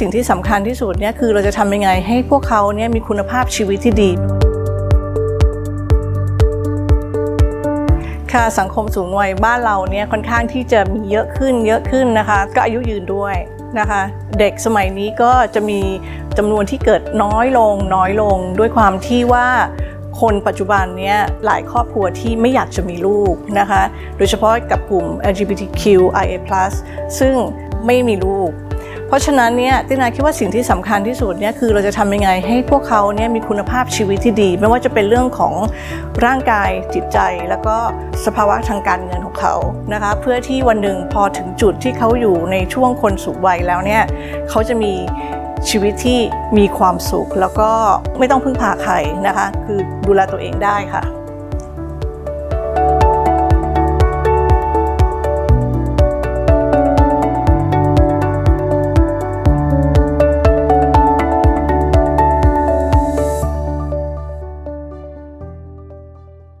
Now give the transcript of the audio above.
สิ่งที่สำคัญที่สุดเนี่ยคือเราจะทำยังไงให้พวกเขาเนี่ยมีคุณภาพชีวิตที่ดี ค่ะสังคมสูงวัยบ้านเราเนี่ยค่อนข้างที่จะมีเยอะขึ้นเยอะขึ้นนะคะ ก็อายุยืนด้วยนะคะ เด็กสมัยนี้ก็จะมีจำนวนที่เกิดน้อยลงน้อยลงด้วยความที่ว่าคนปัจจุบันเนี่ยหลายครอบครัวที่ไม่อยากจะมีลูกนะคะ โดยเฉพาะกับกลุ่ม LGBTQIA+ ซึ่งไม่มีลูก ราะฉะนั้นเนี่ยตินาคิดว่าสิ่งที่สำคัญที่สุดเนี่ยคือเราจะทำยังไงให้พวกเขาเนี่ยมีคุณภาพชีวิตที่ดี ไม่ว่าจะเป็นเรื่องของร่างกายจิตใจ แล้วก็สภาวะทางการเงินของเขานะคะเพื่อที่วันหนึ่งพอถึงจุดที่เขาอยู่ในช่วงคนสูงวัยแล้วเนี่ยเขาจะมีชีวิตที่มีความสุข แล้วก็ไม่ต้องพึ่งพาใครนะคะ คือดูแลตัวเองได้ค่ะ